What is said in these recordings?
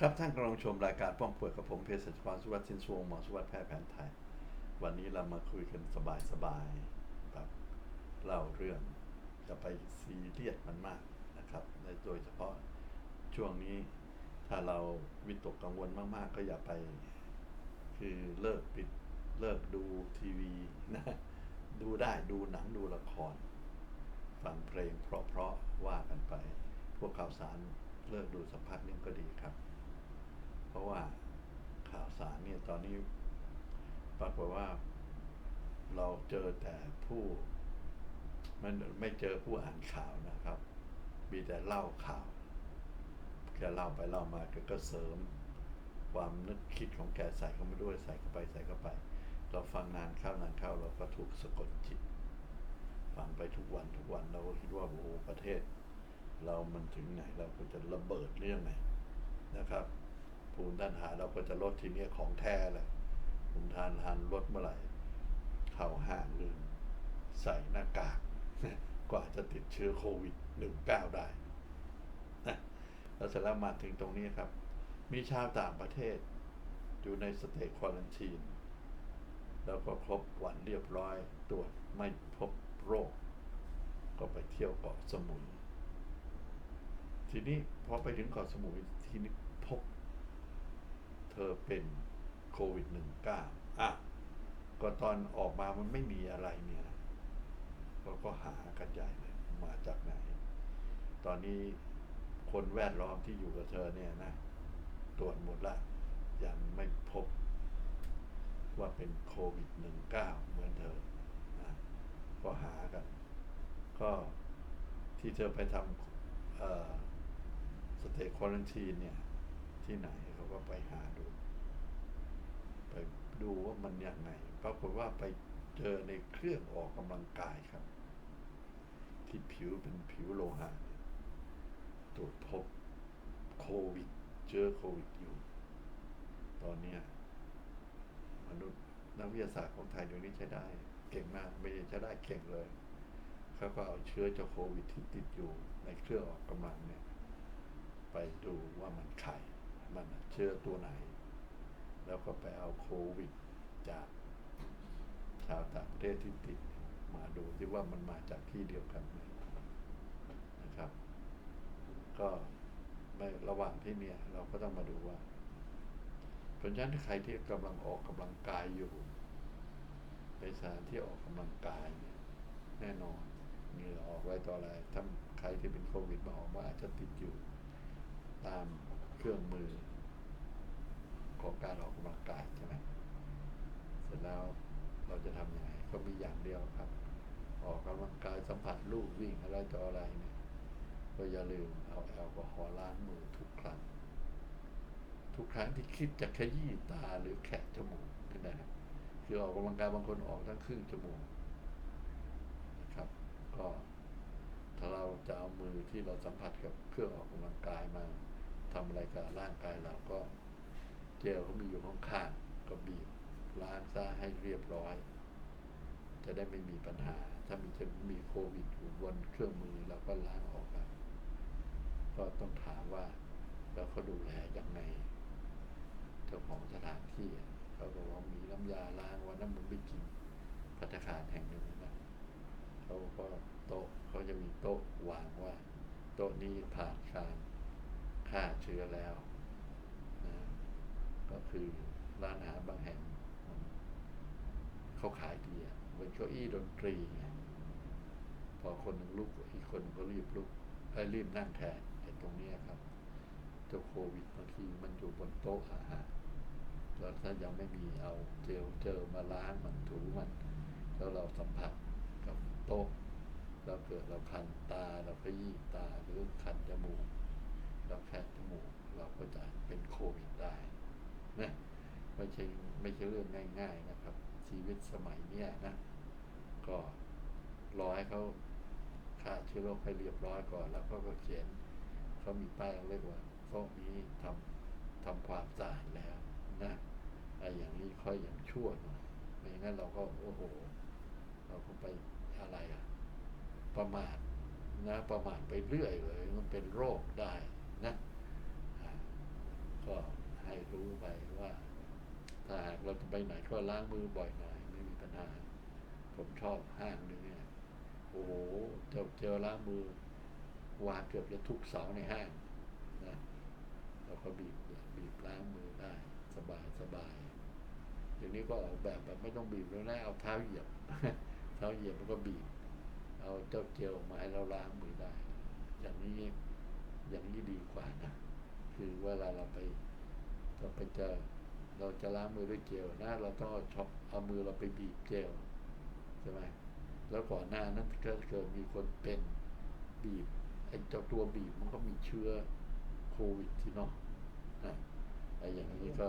ครับท่านกำลังชมรายการป้องป่วยกับผมเภสัชกรสุวัสดิ์สินสวงหมอสุวัสดิ์แพทย์แผนไทย วันนี้เรามาคุยกันสบายๆแบบเล่าเรื่องจะไปซีเรียสมันมากนะครับในโดยเฉพาะช่วงนี้ถ้าเราวิตกกังวลมากๆ ก็อย่าไป คือเลิกปิดเลิกดูทีวีนะดูได้ดูหนังดูละคร ฟังเพลงเพราะๆว่ากันไป พวกข่าวสารเลิกดูสักพักนึงก็ดีครับ เพราะว่าข่าวสารเนี่ยตอนนี้ปรากฏว่าเราเจอแต่ผู้มันไม่เจอผู้อ่านข่าวนะครับ มีแต่เล่าข่าวแกเล่าไปเล่ามาแกก็เสริม ความนึกคิดของแกใส่เข้ามาด้วยใส่เข้าไปใส่เข้าไป เราฟังนานเข้านานเข้าเราก็ถูกสะกดจิต ฟังไปทุกวันทุกวันเราก็คิดว่าโอ้โหประเทศ เรามันถึงไหนเราก็จะระเบิดเรื่องไหนนะครับ ภูมิต้านทานเราก็จะลดทีเนี้ยของแท้แหละภูมิต้านทานลดเมื่อไหร่ เข้าห้างลืมใส่หน้ากากกว่าจะติดเชื้อโควิด -19 ได้นะแล้วเสร็จแล้วมาถึงตรงนี้ครับ มีชาวต่างประเทศ อยู่ในสเตจควอลันทีน แล้วก็ครบวันเรียบร้อยตรวจไม่พบโรค ก็ไปเที่ยวเกาะสมุยทีนี้พอไปถึงเกาะสมุยทีนี้ เธอเป็นโควิด -19 อะก็ตอนออกมามันไม่มีอะไรเนี่ยเราก็หากันใหญ่เลยมาจากไหน ตอนนี้คนแวดล้อมที่อยู่กับเธอเนี่ยนะ ตรวจหมดละยังไม่พบว่าเป็นโควิด -19 เหมือนเธอนะก็หากัน ก็ที่เธอไปทำสเตจควอลันทีนเนี่ย ที่ไหน ก็ไปหาดู ไปดูว่ามันยังไงปรากฏว่าไปเจอในเครื่องออกกำลังกายครับ ที่ผิวเป็นผิวโลหะตรวจพบโควิด เจอโควิดอยู่ ตอนเนี้มนุษย์นักวิทยาศาสตร์ของไทยเดี๋ยวนี้ใช้ได้ เก่งมากไม่ใช่ได้เก่งเลยเขาก็เอาเชื้อเจ้าโควิดที่ติดอยู่ในเครื่องออกกำลังเนี่ย ไปดูว่ามันไข่ มันเชื้อตัวไหน แล้วก็ไปเอาโควิดจากชาวต่างประเทศที่ติดมาดูที่ว่ามันมาจากที่เดียวกันไหมนะครับ ก็ในระหว่างที่เนี่ย เราก็ต้องมาดูว่าเพราะฉะนั้นใครที่กำลังออกกำลังกายอยู่ในสถานที่ออกกำลังกายเนี่ยแน่นอนเหงื่อออกไว้ต่ออะไรถ้าใครที่เป็นโควิดมาออกมาอาจจะติดอยู่ตาม เครื่องมือ ของการออกกำลังกายใช่ไหมเสร็จแล้วเราจะทำยังไงก็มีอย่างเดียวครับ ออกกำลังกายสัมผัสลูกวิ่งอะไรต่ออะไรเนี่ยก็อย่าลืมเอาแอลกอฮอล์ล้างมือทุกครั้ง ทุกครั้งที่คิดจะขยี้ตาหรือแคะจมูกนี่นะคือออกกำลังกายบางคนออกทั้งครึ่งจมูกนะครับ ก็ถ้าเราจะเอามือที่เราสัมผัสกับเครื่องออกกำลังกายมา ทำอะไรกับร่างกายเราก็เจลเขามีอยู่ข้างๆก็บีบล้างซะให้เรียบร้อย จะได้ไม่มีปัญหา ถ้ามีจะมีโควิดอยู่บนเครื่องมือเราก็ล้างออกครับก็ต้องถามว่าแล้วเขาดูแลยังไงเจ้าของสถานที่เขาบอกว่ามีน้ำยาล้างวันนั้นผมไปกินพัตตาคารแห่งหนึ่งนะเขาก็โต๊ะเขาจะมีโต๊ะวางว่า โต๊ะนี้ผ่านการ ฆ่าเชื้อแล้วนะก็คือร้านอาหารบางแห่งเขาขายดีอะเป็นเก้าอี้ดนตรีไงพอคนหนึ่งลุกอีกคนก็รีบลุกไอ้รีบนั่งแทนไอ้ตรงนี้ครับเจ้าโควิดบางทีมันอยู่บนโต๊ะอาหารแล้วถ้ายังไม่มีเอาเจลเจลมาล้างมันถูมันแล้วเราสัมผัสกับโต๊ะเราเกิดเราคันตาเราขยี้ตาหรือคันจมูก เราแคะจมูกเราก็จะเป็นโควิดได้นะไม่ใช่ไม่ใช่เรื่องง่ายๆนะครับ ชีวิตสมัยเนี้ยนะ ก็รอให้เขาฆ่าเชื้อโรคให้เรียบร้อยก่อน แล้วก็ก็เขียนเขามีป้ายเรียกว่าโต๊ะนี้ทำทำความสะอาดแล้วนะไอ้อย่างนี้ค่อยอย่างชั่วหน่อยไม่งั้นเราก็โอ้โห เราก็ไปอะไรอะประมาทนะประมาทไปเรื่อยเลย มันเป็นโรคได้ นะอ่าก็ไปว่า ถ้าหากเราจะไปไหนก็ล้างมือบ่อยหน่อยไม่มีปัญหา ผมชอบห้างนึงเนี่ยโอ้โหเจอเจอล้างมือ วางเกือบจะทุกเสาในห้างนะเราก็บีบบีบล้างมือได้ สบายสบายอย่างนี้ก็ออกแบบแบบไม่ต้องบีบแล้วนะเอาเท้าเหยียบเท้าเหยียบมันก็บีบ เอาเจ้าเจลมาให้เราล้างมือได้ อย่างนี้อย่างนี้ดีกว่านะ คือเวลาเราไปเราไปเจอเราจะล้างมือด้วยเจลนะเราต้องเอาช็อปเอามือเราไปบีบเจลใช่ไหมแล้วก่อนหน้านั้นก็เกิดมีคนเป็นบีบไอ้เจ้าตัวบีบมันก็มีเชื้อโควิดที่เนาะนะไอ้อย่างนี้ก็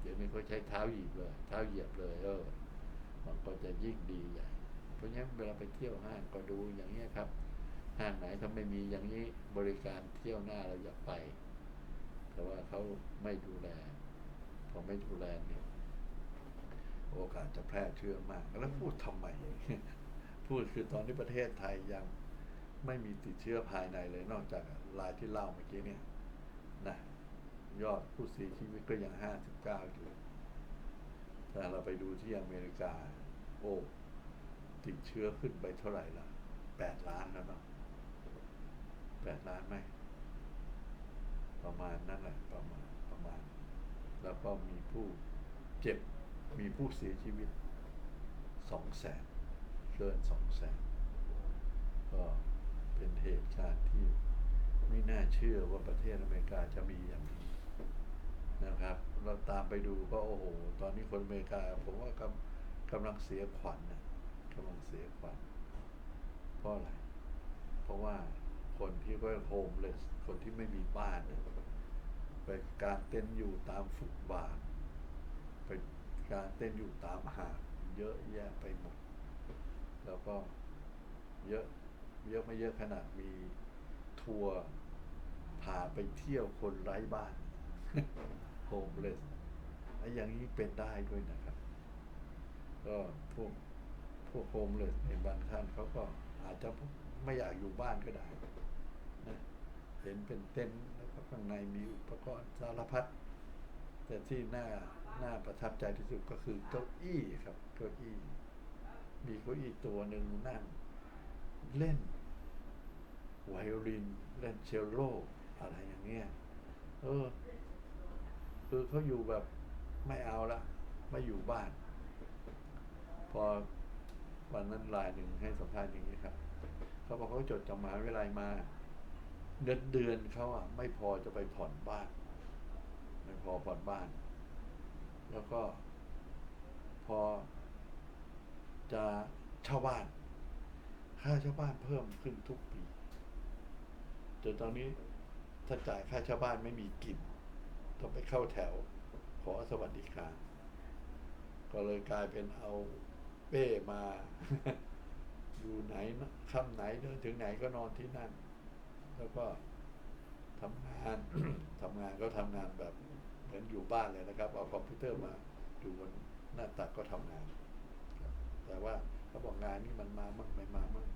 เดี๋ยวนี้ก็ใช้เท้าหยีบเลยเท้าเหยียบเลยเออมันก็จะยิ่งดีใหญ่เพราะฉะนั้นเวลาไปเที่ยวห้างก็ดูอย่างนี้ยครับห้างไหนถ้าไม่มีอย่างนี้บริการเที่ยวหน้าเราอย่าไป แต่ว่าเขาไม่ดูแล พอไม่ดูแลเนี่ย โอกาสจะแพร่เชื้อมาก แล้วพูดทำไม พูดคือตอนนี้ประเทศไทยยังไม่มีติดเชื้อภายในเลยนอกจากรายที่เล่าเมื่อกี้เนี่ยนะยอดผู้เสียชีวิตก็ยังห้าสิบเก้าอยู่แต่เราไปดูที่อเมริกา โอ้ ติดเชื้อขึ้นไปเท่าไหร่ละแปดล้านแล้วเนาะแปดล้านไหม ประมาณนั้นแหละประมาณประมาณ แล้วก็มีผู้เจ็บมีผู้เสียชีวิตสองแสนเกินสองแสนก็เป็นเหตุการณ์ที่ไม่น่าเชื่อว่าประเทศอเมริกาจะมีอย่างนี้นะครับ เราตามไปดูก็โอ้โห ตอนนี้คนอเมริกา ผมว่ากำกำลังเสียขวัญนะกำลังเสียขวัญเพราะอะไร เพราะว่าคนที่ก็โฮมเลส คนที่ไม่มีบ้านเนี่ย ไปกางเต็นอยู่ตามฟุตบาท ไปกางเต้นอยู่ตามหาดเยอะแยะไปหมด แล้วก็เยอะเยอะไม่เยอะขนาดมีทัวร์พาไปเที่ยวคนไร้บ้านโฮมเลสไอ้อย่างนี้เป็นได้ด้วยนะครับ ก็พวกพวกโฮมเลสในบางท่านเขาก็อาจจะไม่อยากอยู่บ้านก็ได้นะเห็นเป็นเต็นท์ ข้างในมีอุปกรณ์สารพัดแต่ที่น่าน่าประทับใจที่สุดก็คือเก้าอี้ครับเก้าอี้ มีเก้าอี้ตัวหนึ่งนั่ง เล่นไวโอลินเล่นเชลโลอะไรอย่างเงี้ยเออ คือเขาอยู่แบบไม่เอาละไม่อยู่บ้าน พอวันนั้นรายหนึ่งให้สัมภาษณ์อย่างนี้ครับ เขาบอกเขาจดจำหมายเวลามา เงินเดือนเขาอะ ไม่พอจะไปผ่อนบ้าน ไม่พอผ่อนบ้าน แล้วก็พอจะเช่าบ้าน ค่าเช่าบ้านเพิ่มขึ้นทุกปีจนตอนนี้ถ้าจ่ายค่าเช่าบ้านไม่มีกินต้องไปเข้าแถว ขอสวัสดิการ ก็เลยกลายเป็นเอาเป้มา อยู่ไหนนะค่ำไหนเดินถึงไหนก็นอนที่นั่น แล้วก็ทำงานทำงานก็ทำงานแบบเหมือนอยู่บ้านเลยนะครับ เอาคอมพิวเตอร์มาอยู่บนหน้าตักก็ทำงานแต่ว่าเขาบอกงานนี้มันมามั่งไม่มามั่ง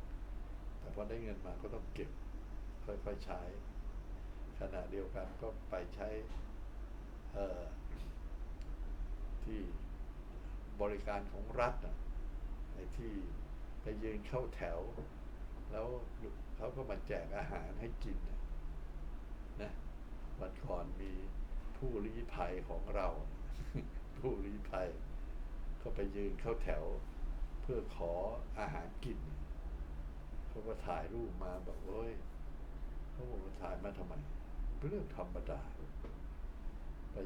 แต่พอได้เงินมาก็ต้องเก็บ ค่อยๆใช้ ขณะเดียวกันก็ไปใช้ที่บริการของรัฐนะไอ้ที่ไปยืนเข้าแถว แล้ว เขาก็มาแจกอาหารให้กินนะวันก่อนมีผู้ลี้ภัยของเรา ผู้ลี้ภัยก็ไปยืนเข้าแถว เพื่อขออาหารกินเขาก็ถ่ายรูปมาบอกเอ้ยเขาบอกว่าถ่ายมาทำไมเป็นเรื่องธรรมดา ไป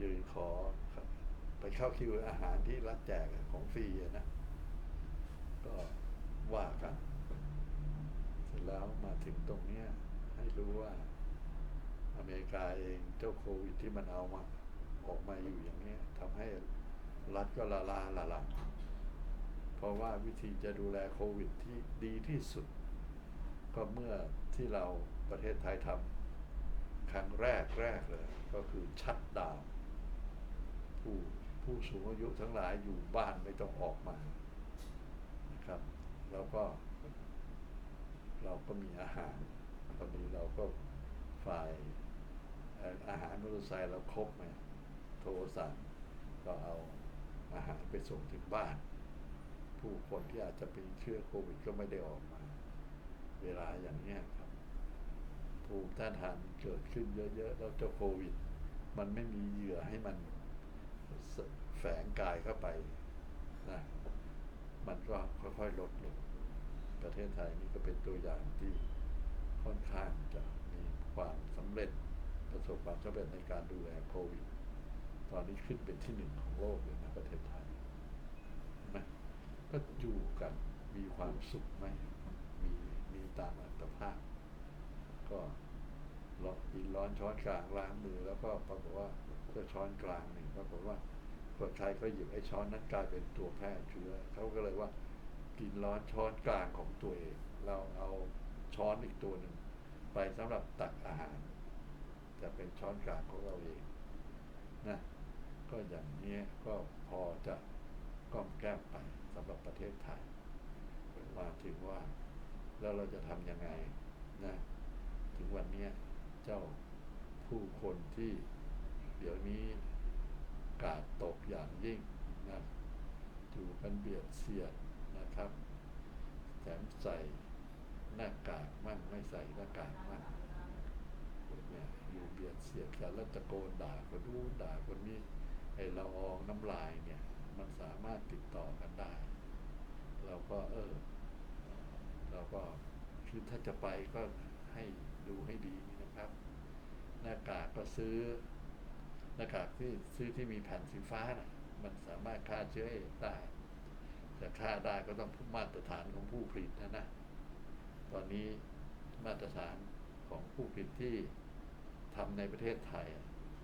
ยืนขอไปเข้าคิวอาหารที่รัฐแจกของฟรีนะ ก็ว่ากันเสร็จ แล้วมาถึงตรงเนี้ยให้รู้ว่าอเมริกาเองเจ้าโควิดที่มันเอามาออกมาอยู่อย่างเนี้ยทำให้รัฐก็ละลาละลังเพราะว่าวิธีจะดูแลโควิดที่ดีที่สุด ก็เมื่อที่เราประเทศไทยทำครั้งแรกแรกเลย ก็คือชัดดาวผู้ผู้สูงอายุทั้งหลายอยู่บ้านไม่ต้องออกมานะครับ แล้วก็ เราก็มีอาหาร ตอนนี้เราก็ฝ่ายอาหารมอเตอร์ไซค์เราครบไหมโทรสั่งก็เอาอาหารไปส่งถึงบ้าน ผู้คนที่อาจจะเป็นเชื้อโควิดก็ไม่ได้ออกมา เวลาอย่างเนี้ยครับ ภูมิต้านทานเกิดขึ้นเยอะๆ แล้วเจ้าโควิด มันไม่มีเหยื่อให้มันแฝงกายเข้าไปนะมันก็ค่อยๆลดลง ประเทศไทยนี่ก็เป็นตัวอย่างที่ค่อนข้างจะมีความสำเร็จประสบความสำเร็จในการดูแลโควิด ตอนนี้ขึ้นเป็นที่หนึ่งของโลกเลยนะประเทศไทยนะก็อยู่กันมีความสุขไหมมีมีตามอัตภาพ ก็ร้อนกินร้อนช้อนกลางล้างมือ แล้วก็ปรากฏว่าเพื่อช้อนกลางหนึ่งปรากฏว่าคนไทยก็หยิบไอ้ช้อนนั้นกลายเป็นตัวแพร่เชื้อเขาก็เลยว่า กินร้อนช้อนกลางของตัวเอง เราเอาช้อนอีกตัวหนึ่งไปสำหรับตักอาหาร จะเป็นช้อนกลางของเราเองนะก็อย่างนี้ก็พอจะก้อมแก้มไปสำหรับประเทศไทยมาถึงว่า แล้วเราจะทำยังไงนะถึงวันเนี้ยเจ้าผู้คนที่เดี๋ยวนี้กาดตกอย่างยิ่งนะอยู่กันเบียดเสียด ครับ แถมใส่หน้ากากมั่งไม่ใส่หน้ากากมั่งเนี่ยอยู่เบียดเสียดกันแล้วตะโกนด่าคนนู้นด่าคนนี้ไอ้ละอองน้ำลายเนี่ย มันสามารถติดต่อกันได้ เราก็เออ เราก็คือถ้าจะไปก็ให้ดูให้ดีนะครับ หน้ากากก็ซื้อ หน้ากากที่ซื้อที่มีแผ่นสีฟ้านะมันสามารถฆ่าเชื้อได้ แต่ฆ่าได้ก็ต้องมาตรฐานของผู้ผลิตนะนะ ตอนนี้มาตรฐานของผู้ผลิตที่ทำในประเทศไทย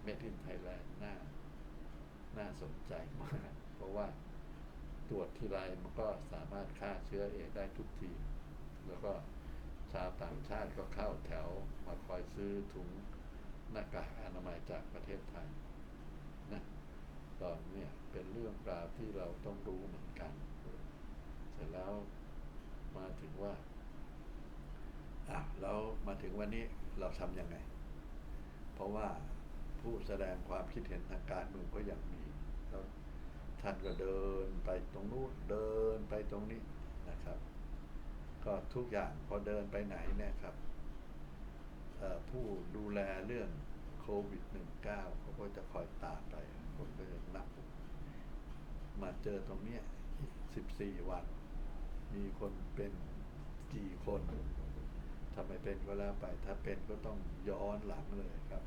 เมทินไทยแลนด์น่า น่าสนใจมาก เพราะว่าตรวจที่ไรมันก็สามารถฆ่าเชื้อเอดส์ได้ทุกที แล้วก็ชาวต่างชาติก็เข้าแถวมาคอยซื้อถุงหน้ากากอนามัยจากประเทศไทยนะตอนนี้เป็นเรื่องราวที่เราต้องรู้เหมือนกัน ร็จแล้วมาถึงว่าอะแล้วมาถึงวันนี้เราทำยังไง เพราะว่าผู้แสดงความคิดเห็นทางการเมืองก็ยังมีแล้วท่านก็เดินไปตรงนู้นเดินไปตรงนี้นะครับ ก็ทุกอย่างพอเดินไปไหนเนี่ยครับผู้ดูแลเรื่องโควิด -19 เขาก็จะคอยตามไปคนก็จะนับมาเจอตรงเนี้ยอีก14 วัน มีคนเป็นกี่คนถ้าไมเป็นก็แล้วไป ถ้าเป็นก็ต้องย้อนหลังเลยครับ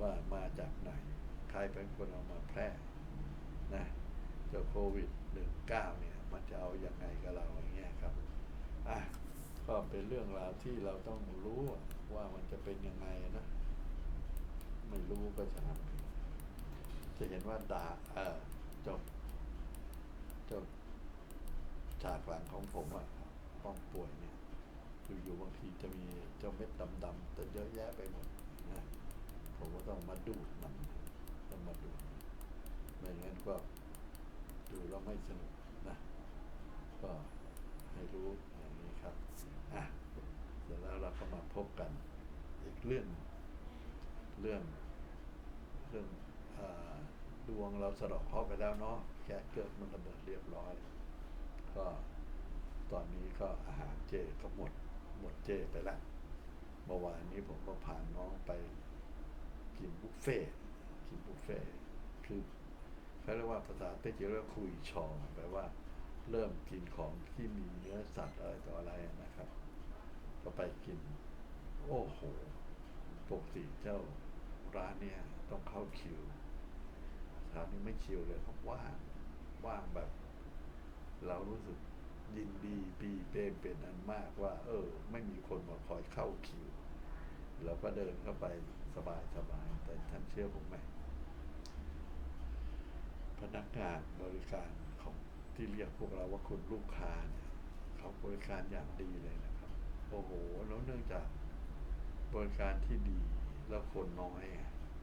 ว่ามาจากไหน ใครเป็นคนเอามาแพร่นะเจ้าโควิด 19 เนี่ย มันจะเอาอยัางไงกับเราอย่างเงี้ยครับ อะ ก็เป็นเรื่องราวที่เราต้องรู้ว่ามันจะเป็นยังไงนะ ไม่รู้ก็จะทำจะเห็นว่าดาเออจบ จบ ฉากหลังของผมอะป้องป่วยเนี่ยคืออยู่บางทีจะมีเจ้าเม็ดดำๆแต่เยอะแยะไปหมดนะผมก็ต้องมาดูดมันต้องมาดูดไม่งั้นก็ดูแล้วไม่สนุกนะก็ให้รู้อย่างนี้ครับอะเสร็จแล้วเราก็มาพบกัน อีกเรื่องเรื่องเรื่องอดวงเราสะดอกเคราไปแล้วเนาะแค่เกิดมันระเบิดเรียบร้อย ก็ตอนนี้ก็อาหารเจก็หมดหมดเจไปแล้วเมื่อวานนี้ผมก็พาน้องไปกินบุฟเฟ่กินบุฟเฟ่คือเขาเรียกว่าภาษาเต้จิเรียกว่าคุยชองแปลว่า เริ่มกินของที่มีเนื้อสัตว์อะไรต่ออะไรนะครับ ก็ไปกิน โอ้โหปกติเจ้าร้านเนี่ยต้องเข้าคิวร้านนี้ไม่คิวเลยผมว่างว่างแบบ เรารู้สึกยินดีปีเปรมเป็นอันมากว่า เออ ไม่มีคนมาคอยเข้าคิวเราก็เดินเข้าไปสบายสบายแต่ท่านเชื่อผมไหมพนักงานบริการของที่เรียกพวกเราว่าคุณลูกค้าเนี่ยเขาบริการอย่างดีเลยนะครับ โอ้โหแล้วเนื่องจากบริการที่ดีแล้วคนน้อย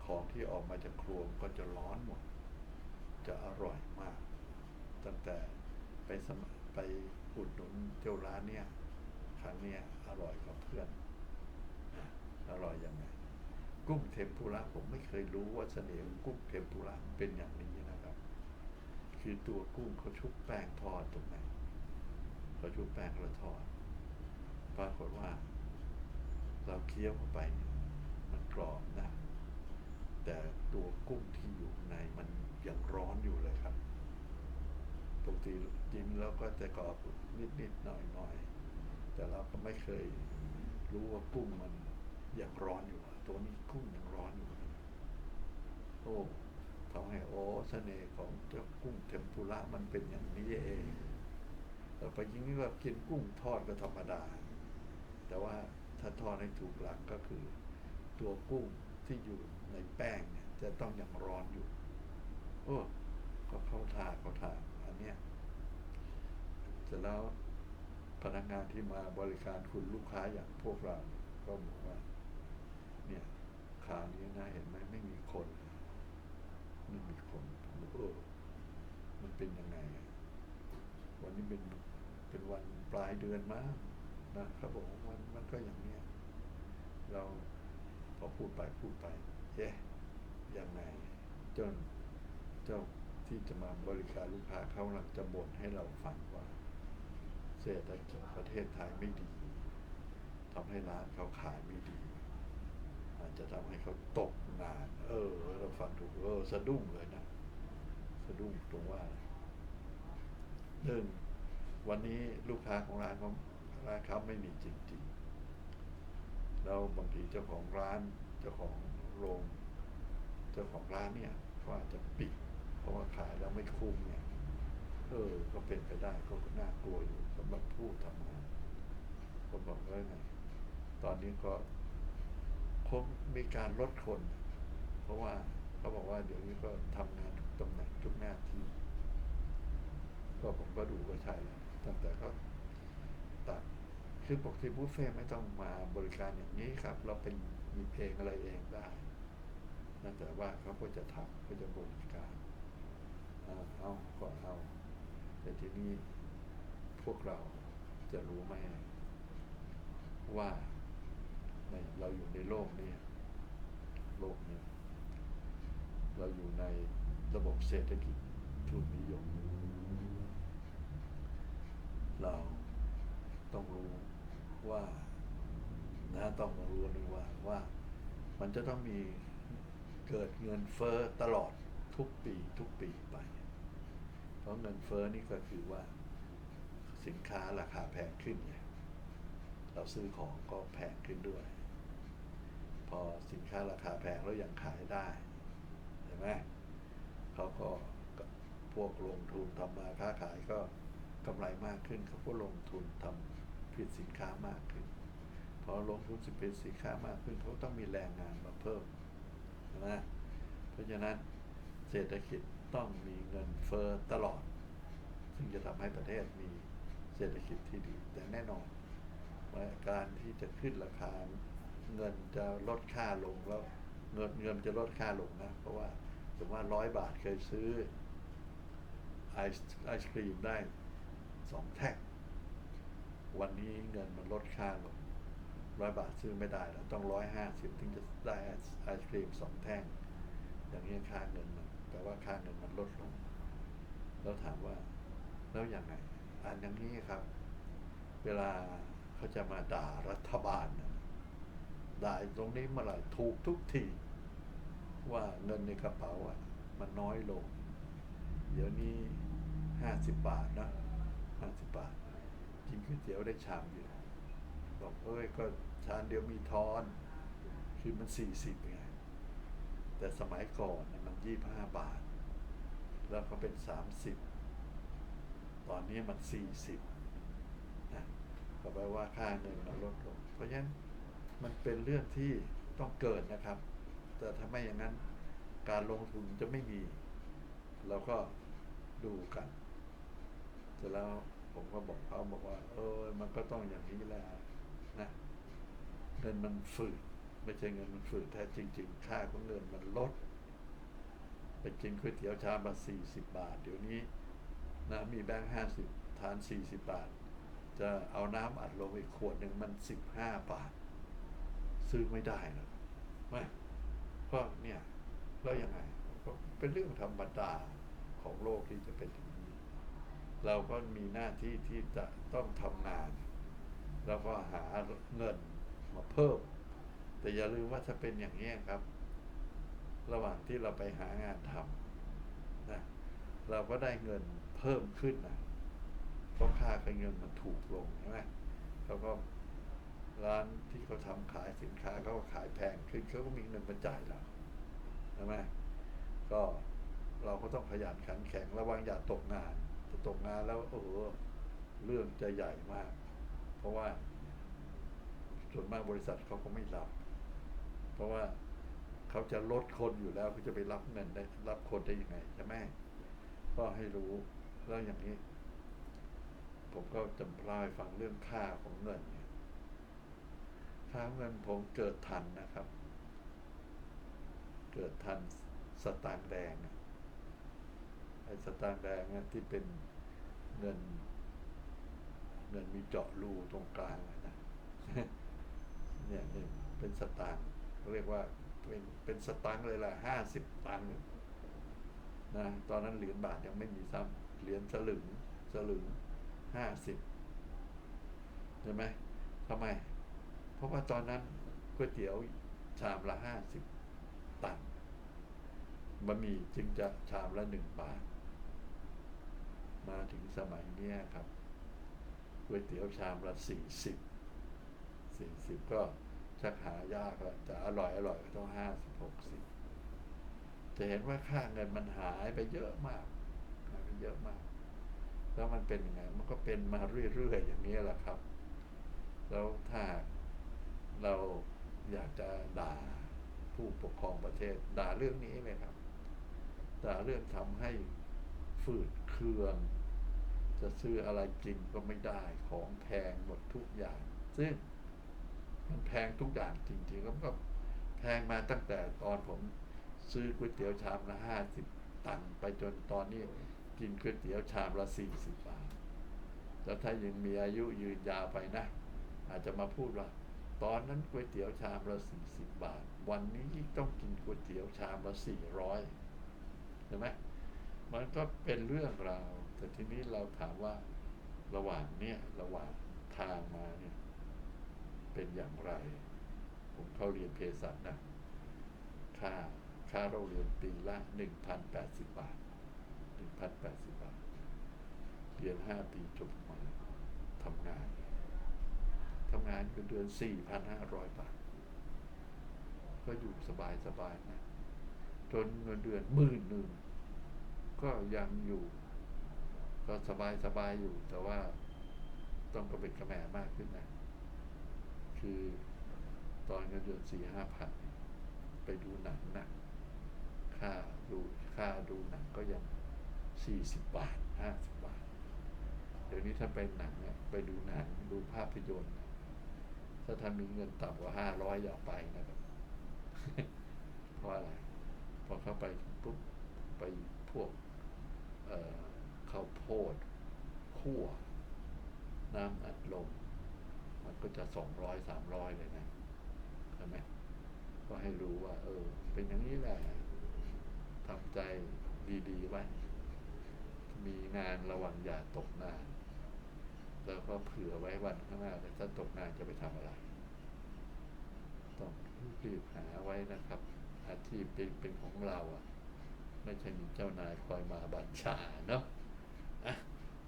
ของที่ออกมาจากครัวก็จะร้อนหมด จะอร่อยมาก ตั้งแต่ ไปสมไปอุดหนุนเจ้าร้านเนี่ยครั้งเนี้ยอร่อยกว่าเพื่อนอร่อยยังไงกุ้งเทมปุระผมไม่เคยรู้ว่าเสน่ห์ของกุ้งเทมปุระเป็นอย่างนี้นะครับ คือตัวกุ้งเขาชุบแป้งทอดตรงไหนเขาชุบแป้งแล้วทอดปรากฏว่า เราเคี้ยวเข้าไปมันกรอบนะ แต่ตัวกุ้งที่อยู่ในมันยังร้อนอยู่เลยครับ กติกินแล้วก็จะกรอบนิดๆหน่อยๆแต่เราก็ไม่เคยรู้ว่ากุ้งมันยังร้อนอยู่ตัวนี้กุ้งยังร้อนอยู่ โอ้ทำให้โอ้เสน่ห์ของเจ้ากุ้งเทมปุระมันเป็นอย่างนี้เองแต่ไปยิ่งนี่ว่ากินกุ้งทอดก็ธรรมดา แต่ว่าถ้าทอดให้ถูกหลักก็คือ ตัวกุ้งที่อยู่ในแป้งเนี่ยจะต้องยังร้อนอยู่ โอ้ก็เข้าทาเข้าทา อันเนี้ยเสร็จแล้วพนักงานที่มาบริการคุณลูกค้าอย่างพวกเราก็บอกว่า เนี่ยขานี้นะเห็นไหมไม่มีคนไม่มีคนผมบอกเออมันเป็นยังไง วันนี้เป็นเป็นวันปลายเดือนมากนะครับผมมันมันก็อย่างเนี้ยเราพอพูดไปพูดไปเอ๊ะยังไงจนเจ้า ที่จะมาบริการลูกค้าเขากำลังจะบ่นให้เราฟังว่า เศรษฐกิจประเทศไทยไม่ดีทำให้ร้านเขาขายไม่ดี อาจจะทำให้เขาตกงาน เออ เราฟังถูกเออสะดุ้งเลยนะสะดุ้งตรงว่าหนึ่งวันนี้ลูกค้าของร้านเขาร้านเขาไม่มีจริงๆแล้วบางทีเจ้าของร้าน เจ้าของโรง เจ้าของร้านเนี่ยเขาอาจจะปิดาะว่าขายแล้วไม่คุ้มเนี่ยเออ ก็เป็นไปได้ก็น่ากลัวอยู่สำหรับผู้ทำงานผมบอกว่าไงตอนนี้ก็คงมีการลดคน เพราะว่าเขาบอกว่าเดี๋ยวนี้ก็ทำงานทุกตำแหน่งทุกหน้าที่ ก็ผมก็ดูก็ใช่แล้วตั้งแต่เขาตัดคือปกติบุฟเฟ่ต์ไม่ต้องมาบริการอย่างนี้ครับ เราเป็นมีเพลงอะไรเองได้นั่นแต่ว่าเขาก็จะทำก็จะบริการ เอาเอาก็เอา แต่ทีนี้พวกเราจะรู้ไหมว่าในเราอยู่ในโลกนี้โลกนี้เราอยู่ในระบบเศรษฐกิจทุนนิยม เราต้องรู้ว่านะต้องรู้นึงว่าว่า มันจะต้องมีเกิดเงินเฟ้อตลอดทุกปีทุกปีไป เพราะเงินเฟ้อนี่ก็คือว่าสินค้าราคาแพงขึ้นไงเราซื้อของก็แพงขึ้นด้วย พอสินค้าราคาแพงแล้วยังขายได้เห็นไหมเขาก็พวกลงทุนทำมาค้าขายก็กำไรมากขึ้นเขาก็ลงทุนทำผลิตสินค้ามากขึ้นพอลงทุนสิผลิตสินค้ามากขึ้นเขาต้องมีแรงงานมาเพิ่มนะเพราะฉะนั้นเศรษฐกิจ ต้องมีเงินเฟ้อตลอด ซึ่งจะทำให้ประเทศมีเศรษฐกิจที่ดี แต่แน่นอนาการที่จะขึ้นราคาเงินจะลดค่าลงแล้วเงินเงินจะลดค่าลงนะ เพราะว่าสมมติว่าร้อยบาทเคยซื้อไอศไอศครีมได้สองแท่งวันนี้เงินมันลดค่าลงร้อยบาทซื้อไม่ได้แล้วต้องร้อยห้าสิบถึงจะได้ไอศครีมสองแท่ง อย่างนี้ค่าเงินมัน แปลว่าค่าเงินมันลดลงแล้วถามว่าแล้วอยังไงอันอย่างนี้ครับ เวลาเขาจะมาด่ารัฐบาลนะด่าตรงนี้เมื่อไหร่ถูกทุกที ว่าเงินในกระเป๋าอะ มันน้อยลง เดี๋ยวนี้ห้าสิบบาทนะห้าสิบบาทกินก๋วยเตี๋ยวได้ชามเดียวบอกเอ้ยก็ชามเดียวมีทอน คือมันสี่สิบไง แต่สมัยก่อนมันยี่ห้าบาท แล้วก็เป็นสามสิบตอนนี้มันสี่สิบนะก็แปลว่าค่าเงินมันลดลง เพราะฉะนั้นมันเป็นเรื่องที่ต้องเกิดนะครับ แต่ถ้าไม่อย่างนั้นการลงทุนจะไม่มี เราก็ดูกันเสร็จแล้วผมก็บอกเขาบอกว่า เออมันก็ต้องอย่างนี้แหละนะเงินมันฝืด ไม่ใช่เงินมันฝืดแท้จริง ๆ ค่าของเงินมันลด ไปกินก๋วยเตี๋ยวชามละสี่สิบบาท เดี๋ยวนี้นะมีแบงค์ห้าสิบทานสี่สิบบาท จะเอาน้ำอัดลมอีกขวดหนึ่งมันสิบห้าบาท ซื้อไม่ได้หรอกไม่ก็เนี่ยแล้วยังไงเป็นเรื่องธรรมดาของโลกที่จะเป็นอย่างนี้ เราก็มีหน้าที่ที่จะต้องทำงาน แล้วก็หาเงินมาเพิ่ม แต่อย่าลืมว่าถ้าเป็นอย่างนี้ครับ ระหว่างที่เราไปหางานทำนะเราก็ได้เงินเพิ่มขึ้นนะเพราะค่าเงินมันถูกลงใช่ไหมเขาก็ร้านที่เขาทำขายสินค้าเขาก็ขายแพงขึ้นเขาก็มีเงินมาจ่ายเราใช่ไหมก็เราก็ต้องขยันขันแข็งระวังอย่าตกงานจะตกงานแล้วโอ้โหเรื่องจะใหญ่มาก เพราะว่าส่วนมากบริษัทเขาก็ไม่รับ เพราะว่าเขาจะลดคนอยู่แล้วเขาจะไปรับเงินได้รับคนได้ยังไงใช่ไหมก็ให้รู้แล้วอย่างนี้ ผมก็จะเล่าให้ฟังเรื่องค่าของเงินเนี่ยค่าเงินผมเกิดทันนะครับ เกิดทันสตางค์แดงไอ้สตางค์แดงอะที่เป็นเงิน เงินมีเจาะรูตรงกลางนะเนี่ยหนึ่งเป็นสตางค์ เรียกว่าเป็นเป็นสตางค์เลยล่ะห้าสิบตังค์นะตอนนั้นเหรียญบาทยังไม่มีซ้ำเหรียญสลึงสลึงห้าสิบใช่ไหมทำไม เพราะว่าตอนนั้นก๋วยเตี๋ยวชามละห้าสิบตังค์บะหมี่จึงจะชามละหนึ่งบาท มาถึงสมัยเนี้ยครับก๋วยเตี๋ยวชามละสี่สิบสี่สิบก็ ชักหายากแล้วจะอร่อยอร่อยก็ต้องห้าสิบหกสิบจะเห็นว่าค่าเงินมันหายไปเยอะมากหายไปเยอะมาก แล้วมันเป็นยังไงมันก็เป็นมาเรื่อยๆอย่างนี้แหละครับ แล้วถ้าเราอยากจะด่าผู้ปกครองประเทศ ด่าเรื่องนี้เลยครับ ด่าเรื่องทำให้ฝืดเคือง จะซื้ออะไรกินก็ไม่ได้ของแพงหมดทุกอย่าง ซึ่ง มันแพงทุกอย่างจริงๆแล้วก็แพงมาตั้งแต่ตอนผมซื้อก๋วยเตี๋ยวชามละห้าสิบตังค์ไปจนตอนนี้กินก๋วยเตี๋ยวชามละสี่สิบบาทแล้วถ้ายังมีอายุยืนยาวไปนะ อาจจะมาพูดว่า ตอนนั้นก๋วยเตี๋ยวชามละสี่สิบบาท วันนี้ต้องกินก๋วยเตี๋ยวชามละสี่ร้อยเห็นไหมมันก็เป็นเรื่องราวแต่ทีนี้เราถามว่าระหว่างเนี้ยระหว่างทางมาเนี่ย เป็นอย่างไร ผมเข้าเรียนเภสัชนะ ค่าค่าเราเรียนปีละหนึ่งพันแปดสิบบาทหนึ่งพันแปดสิบบาท เรียนห้าปีจบมาทำงานทำงานก็เดือนสี่พันห้าร้อยบาท ก็อยู่สบายสบายๆนะ จนเงินเดือนหมื่นหนึ่ง ก็ยังอยู่ ก็สบายสบายอยู่ แต่ว่าต้องกระเป็นกระแหม่มากขึ้นนะ คือ ตอนเงินเดือนสี่ห้าพันไปดูหนังนะค่าดูค่าดูหนังก็ยังสี่สิบบาทห้าสิบบาท เดี๋ยวนี้ถ้าไปหนังเนี่ยไปดูหนังดูภาพยนตร์ ถ้าท่านมีเงินต่ำกว่าห้าร้อยอย่าไปนะครับ เพราะอะไรพอเข้าไปปุ๊บไปพวกเอ่อข้าวโพดคั่วน้ำอัดลม ก็จะสองร้อยสามร้อยเลยนะใช่ไหมก็ให้รู้ว่า เออ เป็นอย่างนี้แหละทำใจดีๆไว้มีงานระวังอย่าตกงาน แล้วก็เผื่อไว้วันข้างหน้าแต่ถ้าตกงานจะไปทำอะไร ต้องรีบหาไว้นะครับ อาชีพเป็นเป็นของเราอะ ไม่ใช่มีเจ้านายคอยมาบัญชาเนาะอะ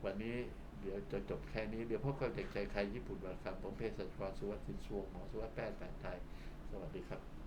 วันนี้ เดี๋ยวจะจบแค่นี้ เดี๋ยวพบกับเด็กชายไทยญี่ปุ่นวันครับ ผมเพศสัชกรสุวัสดิ์สินสวงหมอสุวัสดิ์แป้นแผนไทย สวัสดีครับ